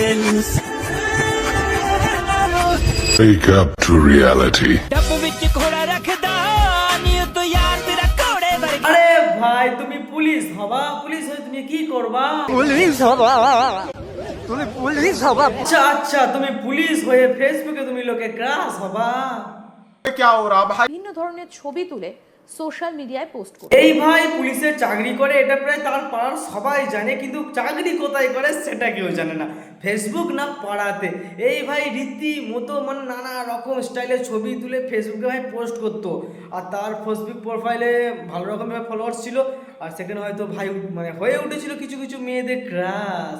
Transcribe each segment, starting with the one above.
legends. Wake up to reality. ভাই তুমি police হবা? পুলিশ হয়ে তুমি কি করবা? তুমি পুলিশ আচ্ছা আচ্ছা তুমি পুলিশ হয়ে ফেসবুকে তুমি লোকে হবা। ধরনের ছবি তুলে সোশ্যাল মিডিয়ায় পোস্ট করে এই ভাই পুলিশের চাকরি করে, এটা প্রায় তার পাড়ার সবাই জানে, কিন্তু চাকরি কোথায় করে সেটা কেউ জানে না। ফেসবুক না পাড়াতে। এই ভাই রীতি মতো মানে নানা রকম স্টাইলের ছবি তুলে ফেসবুকে ভাই পোস্ট করতো। আর তার ফেসবুক প্রোফাইলে ভালো রকমভাবে ফলোয়ার্স ছিল। আর সেখানে হয়তো ভাই মানে হয়ে উঠেছিল কিছু কিছু মেয়েদের ক্রাশ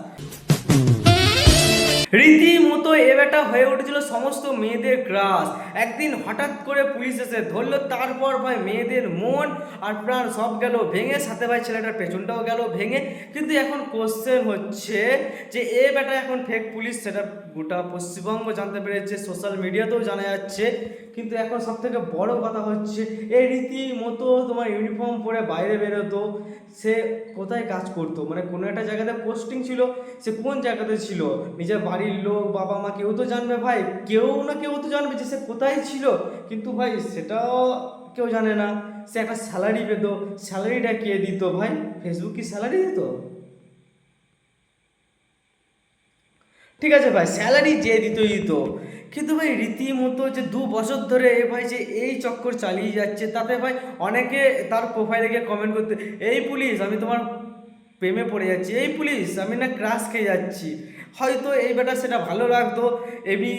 রীতিমতো এ বেটা হয়ে উঠেছিল সমস্ত মেয়েদের ক্রাশ। একদিন হঠাৎ করে পুলিশ এসে ধরলো, তারপর ভাই মেয়েদের মন আর প্রাণ সব গেল ভেঙে, সাথে ভাই ছেলেটার পেছনটাও গেল ভেঙে। কিন্তু এখন কোশ্চেন হচ্ছে যে এ বেটা এখন ফেক পুলিশ সেটা গোটা পশ্চিমবঙ্গ জানতে পেরেছে সোশ্যাল মিডিয়াতেও জানা যাচ্ছে। কিন্তু এখন সব থেকে বড় কথা হচ্ছে এই রীতিমতো তোমার ইউনিফর্ম পরে বাইরে বেরোতো, সে কোথায় কাজ করতো? মানে কোনো একটা জায়গাতে পোস্টিং ছিল, সে কোন জায়গাতে ছিল? নিজের বাড়ির লোক, বাবা মা কেউ তো জানবে ভাই, কেউ না কেউ তো জানবে যে সে কোথায় ছিল। কিন্তু ভাই, সেটাও কেউ জানে না। সে একটা স্যালারি পেত। স্যালারিটা কে দিত ভাই? ফেসবুক কি স্যালারি দিত? ঠিক আছে ভাই স্যালারি যে দিতই দিত কিন্তু ভাই, রীতিমতো যে দু বছর ধরে এ ভাই যে এই চক্কর চালিয়ে যাচ্ছে, তাতে ভাই অনেকে তার প্রোফাইলে গিয়ে কমেন্ট করতে, এই পুলিশ, আমি তোমার প্রেমে পড়ে যাচ্ছি। এই পুলিশ আমি না ক্রাশ খেয়ে যাচ্ছি। হয়তো এই বেটা সেটা ভালো লাগতো এবি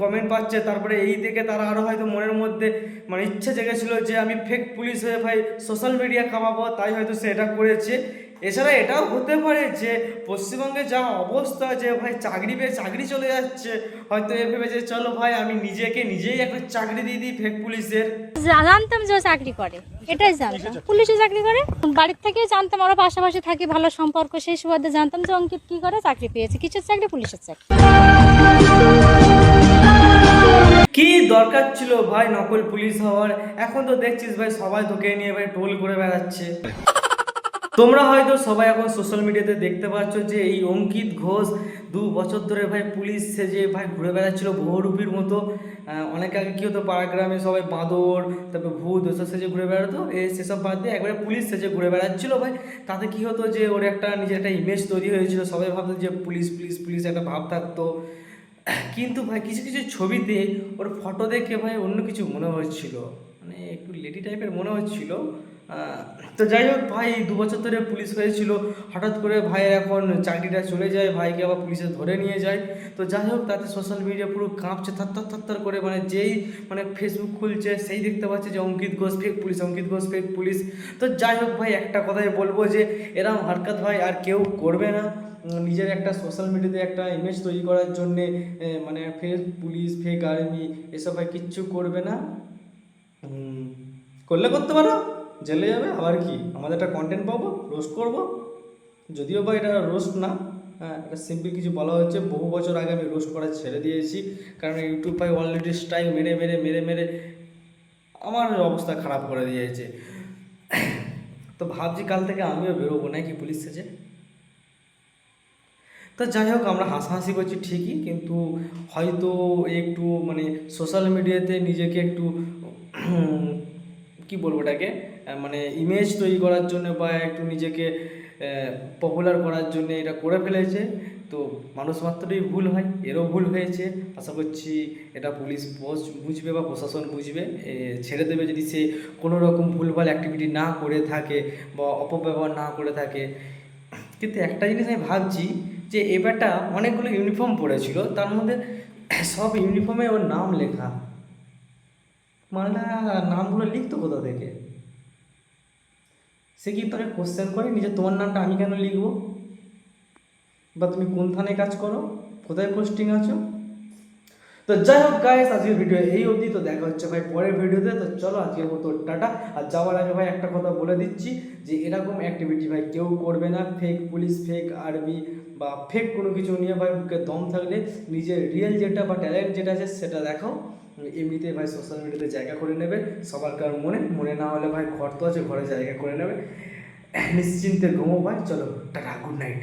কমেন্ট পাচ্ছে, তারপরে এই দেখে তারা আরও হয়তো মনের মধ্যে মানে ইচ্ছে জেগেছিলো যে আমি ফেক পুলিশ হয়ে ভাই সোশ্যাল মিডিয়া কামাবো তাই হয়তো সে এটা করেছে। এছাড়া এটাও হতে পারে যে পশ্চিমবঙ্গে যা অবস্থা যে ভাই চাকরি পেয়ে চাকরি চলে যাচ্ছে হয়তো এ ভেবে যে চলো ভাই আমি নিজেকে নিজেই একটা চাকরি দিয়ে দিই ফেক পুলিশের জানতাম যে চাকরি করে এটাই জানতাম। পুলিশে চাকরি করে বাড়ির থেকে জানতাম ওরা পাশাপাশি থাকি ভালো সম্পর্ক সেই সুবাদে জানতাম যে অঙ্কিত কি করে চাকরি পেয়েছে কিসের চাকরি পুলিশের চাকরি। কি দরকার ছিল ভাই নকল পুলিশ হওয়ার? এখন তো দেখছিস ভাই সবাই তোকে নিয়ে ভাই টোল করে বেড়াচ্ছে। তোমরা হয়তো সবাই এখন সোশ্যাল মিডিয়াতে দেখতে পাচ্ছ যে এই অঙ্কিত ঘোষ দু বছর ধরে ভাই পুলিশ সেজে ভাই ঘুরে বেড়াচ্ছিল বহুরূপীর মতো। অনেক আগে কী হতো পাড়া গ্রামে সবাই বাঁদর, তারপর ভূত, ওসব সেজে ঘুরে বেড়াতো। এ সেসব বাদ দিয়ে একবারে পুলিশ সেজে ঘুরে বেড়াচ্ছিল ভাই। তাতে কী হতো যে ওর একটা নিজের একটা ইমেজ তৈরি হয়েছিল, সবাই ভাবতো যে পুলিশ পুলিশ পুলিশ একটা ভাব থাকতো। কিন্তু ভাই কিছু কিছু ছবিতে ওর ফটো দেখে ভাই অন্য কিছু মনে হচ্ছিল। মানে একটু লেডি টাইপের মনে হচ্ছিল। তো যাই হোক, ভাই, দু বছর ধরে পুলিশ হয়েছিল হঠাৎ করে ভাইয়ের এখন চাকরিটা চলে যায়, ভাইকে আবার পুলিশে ধরে নিয়ে যায়। তো যাই হোক, তাতে সোশ্যাল মিডিয়া পুরো কাঁপছে থাত্তার থাত্তার করে। মানে যেই মানে ফেসবুক খুলছে, সেই দেখতে পাচ্ছে যে Ankit Ghosh fake police, Ankit Ghosh fake police. তো যাই হোক, ভাই, একটা কথাই বলব যে, এরম হারকাত ভাই আর কেউ করবে না। নিজের একটা সোশ্যাল মিডিয়াতে একটা ইমেজ তৈরি করার জন্যে মানে ফেক পুলিশ ফেক আর্মি এসব ভাই কিচ্ছু করবে না। করলে করতে পারো। জেলে যাবে, আবার কি? আমাদের একটা কন্টেন্ট পাবো রোস্ট করব। যদিও বা এটা রোস্ট না হ্যাঁ এটা সিম্পল কিছু বলা হচ্ছে বহু বছর আগে আমি রোস্ট করা ছেড়ে দিয়েছি, কারণ ইউটিউব ভাই অলরেডি স্ট্রাইক মেরে মেরে মেরে মেরে আমার অবস্থা খারাপ করে দিয়েছে। তো ভাবছি কাল থেকে আমিও বেরোবো নাকি পুলিশ সেজে তো যাই হোক, আমরা হাসাহাসি করছি ঠিকই, কিন্তু হয়তো একটু মানে সোশ্যাল মিডিয়াতে নিজেকে একটু কি বলব এটাকে? মানে ইমেজ তৈরি করার জন্য বা একটু নিজেকে পপুলার করার জন্য এটা করে ফেলেছে। তো মানুষ মাত্রই ভুল হয়, এরও ভুল হয়েছে। আশা করছি এটা পুলিশ বোঝ- বুঝবে বা প্রশাসন বুঝবে। ছেড়ে দেবে যদি সে কোনো রকম ভুলভাল অ্যাক্টিভিটি না করে থাকে বা অপব্যবহার না করে থাকে। কিন্তু একটা জিনিস আমি ভাবছি যে এবারটা অনেকগুলো ইউনিফর্ম পরেছিল, তার মধ্যে সব ইউনিফর্মে ওর নাম লেখা। মালটা নামগুলো লিখতো কোথা থেকে? সে কি তোকে কোশ্চেন করে নিজে তোমার নামটা আমি কেন লিখব? বা তুমি কোন থানায় কাজ করো? কোথায় পোস্টিং আছো? তো যাই হোক গাইস আজকের ভিডিও এই অবধি। তো দেখা হচ্ছে ভাই পরের ভিডিওতে তো। চলো আজকের মতো, টাটা। আর যাওয়ার আগে ভাই একটা কথা বলে দিচ্ছি যে এরকম অ্যাক্টিভিটি ভাই কেউ করবে না। ফেক পুলিশ ফেক আর্মি বা ফেক কোনো কিছু নিয়ে ভাই বুকে দম থাকলে নিজের রিয়েল যেটা বা ট্যালেন্ট যেটা আছে সেটা দেখাও। এমনিতে ভাই সোশ্যাল মিডিয়াতে জায়গা করে নেবে সবার কার মনে মনে না হলে ভাই ঘর তো আছে, ঘরে জায়গা করে নেবে। নিশ্চিন্তে ঘুমো ভাই, চলো, টাটা গুড নাইট